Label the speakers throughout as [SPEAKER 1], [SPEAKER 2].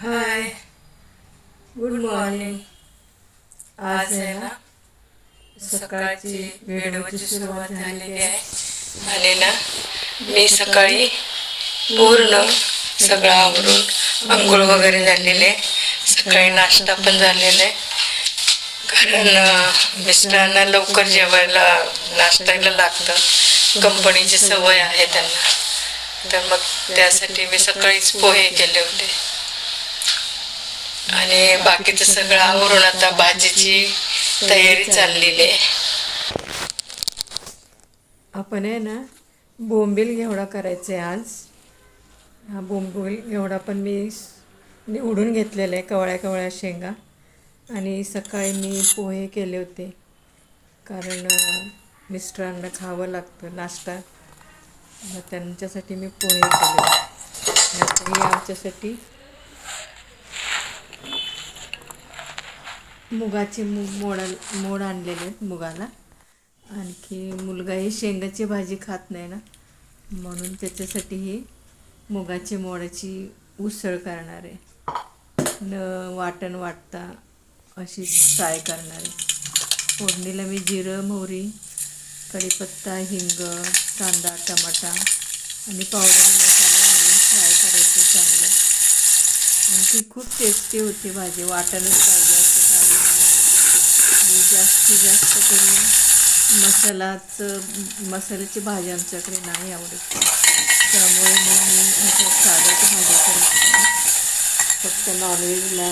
[SPEAKER 1] Hi good morning आज आहे ना सकाळची व्हिडिओची सुरुवात झालेली आहे. ना मी सकाळी पूर्ण सगळं आवरून आंघोळ वगैरे झालेले. सकाळी नाश्ता पण झालेला आहे. कारण मिस्टरांना लवकर जेवायला नाश्त्याला लागतं. कंपनीची सवय आहे त्यांना. तर मग त्यासाठी मी सकाळीच पोहे केले होते. आणि बाकीचं सगळं आवरून आता भाजीची तयारी चाललेली आहे. आपण आहे ना बोंबील घेवडा करायचे आहे आज. हा बोंबील घेवडा पण मी निवडून घेतलेला आहे कवळ्या कवळ्या शेंगा. आणि सकाळी मी पोहे केले होते. कारण मिस्टरांना खावं लागतं नाश्ता. त्यांच्यासाठी मी पोहे केले. आता हे आमच्यासाठी मुगाचे मूग मोडा मोड आणलेले आहेत मुगाला. आणखी मुलगाही शेंगाची भाजी खात नाही ना. म्हणून त्याच्यासाठी ही मुगाची मोडाची उसळ करणार आहे. न वाटण वाटता अशी फ्राय करणार आहे. फोडणीला मी जिरं मोहरी कढीपत्ता हिंग कांदा टमाटा आणि पावडर मसाला घालून फ्राय करायचं चांगलं. आणखी खूप टेस्टी होती भाजी. वाटणच पाहिजे. जास्तीत जास्त करून मसालाचं मसाल्याची भाजी आमच्याकडे नाही आवडत. त्यामुळे मग मी अशा साध्याच भाज्या करत फक्त नॉनव्हेजला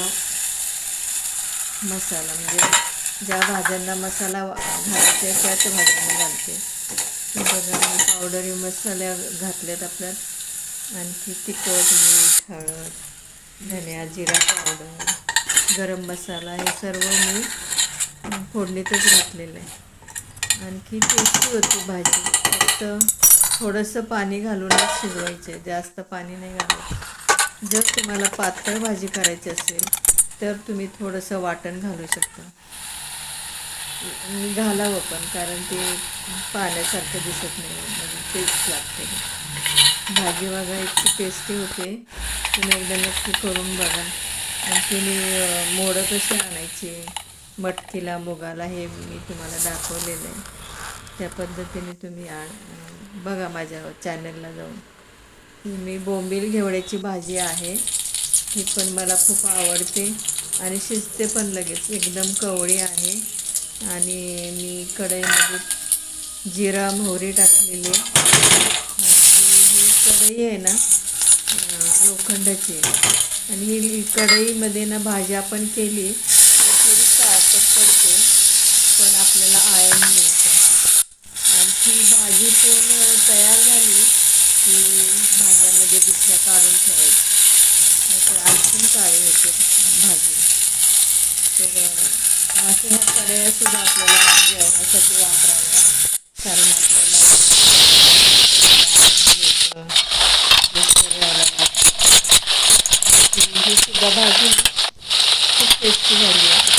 [SPEAKER 1] मसाला म्हणजे ज्या भाज्यांना मसाला घालायचा आहे त्याच भाज्या मी घालते. बघा मी पावडरी मसाल्या घातल्यात आपल्यात. आणखी तिखट मीठ हळद धनिया जिरा पावडर गरम मसाला हे सर्व मी फोडणीतच घातलेलं आहे. आणखी टेस्टी होती भाजी. फक्त थोडंसं पाणी घालूनच शिजवायचे जास्त पाणी नाही घालायचं. जर तुम्हाला पातळ भाजी करायची असेल तर तुम्ही थोडंसं वाटण घालू शकता. मी घालावं पण कारण ते पाण्यासारखं दिसत नाही. म्हणजे टेस्ट लागते. भाजी बघा इतकी टेस्टी होते. तुम्ही एकदा नक्की करून बघा. आणखी मोडं कशी आणायची? मटकीला मुगाला हे मी तुम्हाला दाखवलेलं आहे. त्या पद्धतीने तुम्ही आ बघा माझ्या चॅनलला जाऊन. मी बोंबील घेवड्याची भाजी आहे. ही पण मला खूप आवडते आणि शिजते पण लगेच. एकदम कवळी आहे. आणि मी कढईमध्ये जिरा मोहरी टाकलेली आणि ही कढई आहे ना लोखंडाची आणि ही कढईमध्ये ना भाजी आपण केली तर पडते पण आपल्याला आयन मिळतं. आणखी भाजी पण तयार झाली की भाज्यामध्ये दुसऱ्या काढून ठेवायची. नाहीतर आणखीन काळी होते भाजी. तर असे ह्या कढया आपल्याला जेवणासाठी वापराव्या कारण आपल्याला मिळतं, शरीराला सुद्धा भाजी खूप टेस्टी झाली आहे.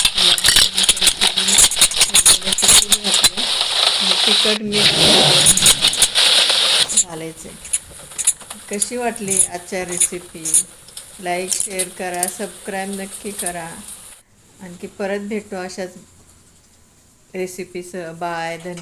[SPEAKER 1] तिखट मीठ घालायचे. कशी वाटली आजच्या रेसिपी लाईक शेअर करा सबस्क्राईब नक्की करा. आणखी परत भेटू अशाच रेसिपीसह बाय धन्यवाद.